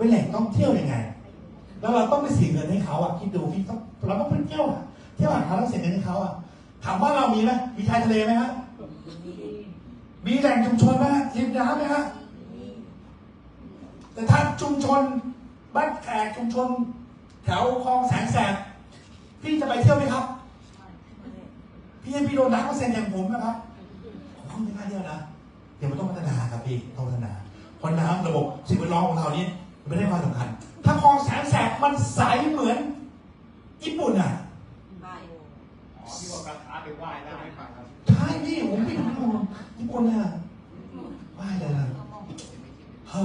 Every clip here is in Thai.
เป็นแหล่งท่องเที่ยวยังไง แล้วเราต้องไปเสียเงินให้เขาอะคิดดูคิดต้องเราต้องไปเที่ยวอะเที่ยวอะเราต้องเสียเงินให้เขาอะถามว่าเรามีไหมมีชายทะเลไหมฮะมีแหล่งชุมชนไหมฮะริมน้ำไหมฮะแต่ถ้าชุมชนบ้านแขกชุมชน แถวคลองแสงแสบพี่จะไปเที่ยวไหมครับ พี่ให้พี่โดนนักเปอร์เซ็นต์อย่างผมนะครับผมไม่กล้าเที่ยวนะเดี๋ยวมันต้องพัฒนาครับพี่ต้องพัฒนาเพราะน้ำระบบสิ่งแวดล้อมของเรานี้ ไม่ได้ความสำคัญ ถ้าคลองแสนแสบมันใสเหมือนญี่ปุ่นอะอ๋อที่ว่าการค้าไปไหว้ได้ครับใช่พี่ผมไปดูญี่ปุ่นน่ะว่ายเลยนะฮะ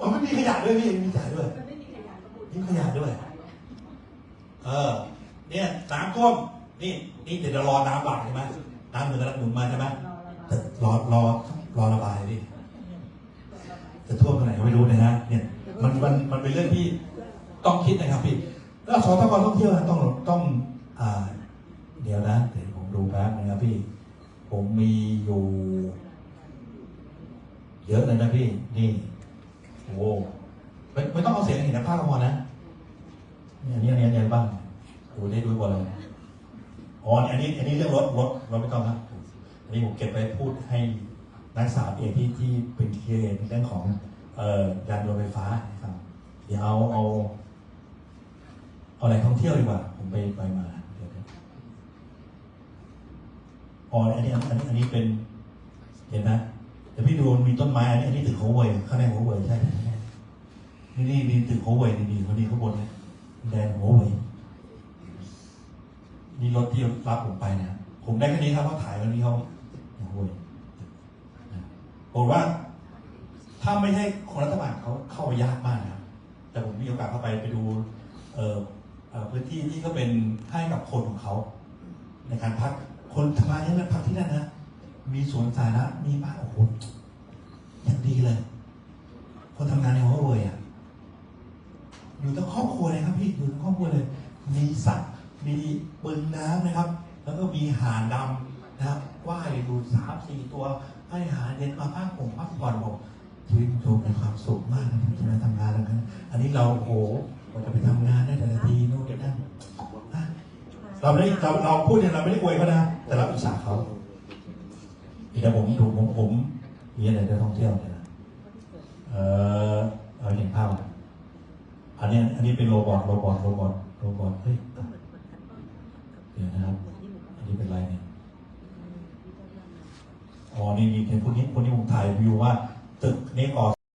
อ๋อไม่มีขยะด้วยพี่ไม่มีขยะด้วยไม่มีขยะด้วย เออ เนี่ยน้ำท่วมนี่นี่เดี๋ยวเรารอน้ำหลากใช่ไหมน้ำเหนือกำลังหนุนมาใช่ไหมแต่รอรอรอระบายดิ จะท่วมตรไหนไม่รู้นะฮะเนี่ยมันมันมันเป็นเรื่องที่ต้องคิดนะครับพี่แล้วสทกท่องเที่ยวนะต้องต้องอ่าเดี๋ยวนะเดี๋ยวผมดูแป๊บนะครับพี่ ผมมีอยู่ เยอะเลยนะพี่ นี่โอ้ไม่ไม่ต้องเอาเสียงเห็นนะภาพก็พอนะเนี่ยอันนี้อันนี้อันนี้บ้างดูได้ดูบอลเลยอ๋ออันนี้ อันนี้เรื่องรถรถรถไม่ต้องครับอันนี้ผมเก็บไว้พูดให้ นักศึกษาเองที่ที่เป็นเรียนเรื่องของยานยนต์ไฟฟ้านะครับ เดี๋ยวเอาเอาเอาแหล่งท่องเที่ยวดีกว่า ผมไปไปมาเดี๋ยวนะอ๋ออันนี้อันนี้อันนี้เป็น เห็นนะเดี๋ยวพี่ดูมันมีต้นไม้อันนี้อันนี้ตึกโฮเวยข้างในโฮเวยใช่ไหมนี่นี่นี่ตึกโฮเวยนี่นี่คนนี้ข้างบนเนี่ยแดนโฮเวยนี่รถที่รับผมไปนะผมได้แค่นี้ครับเพราะถ่ายแล้วนี่เขาโฮเวย นะผมว่า ถ้าไม่ใช่คนรัฐบาลเขาเข้าไปยากมากนะครับแต่ผมมีโอกาสเข้าไปไปดูเออพื้นที่ที่เขาเป็นให้กับคนของเขา ในการพักคนทำงานที่นั่นพักที่นั่นนะมีสวนสาธารณะมีบ้านโอ้โหอย่างดีเลย คนทำงานในหัวเว่ยอะอยู่ทั้งครอบครัวเลยครับพี่อยู่ทั้งครอบครัวเลย มีสระมีบึงน้ำนะครับ แล้วก็มีหาดดำ นะว่ายดูสามสี่ตัว ให้หาเย็นมาพักผมพักผ่อนผมชีวิตโชมีความสุขมากนะที่มาทำงานแล้วนะอันนี้เราโอ้โหเราจะไปทำงานได้แต่ละทีโน่นนี่นั่นเราไม่ได้เราเราพูดเนี่ยเราไม่ได้อวยเขานะแต่เราอิจฉาเขาเดี๋ยวผมดูผมผมมีอะไรจะท่องเที่ยวเนี่ยนะเออเอาเห็นภาพอันนี้อันนี้เป็นโรบอทโรบอทโรบอทโรบอทเฮ้ยเดี๋ยวนะครับ อันนี้เป็นอะไรเนี่ย อ๋อนี่นี่เห็นพวกนี้คนนี้ผมถ่ายวิวว่า ตึกนี้ก่อ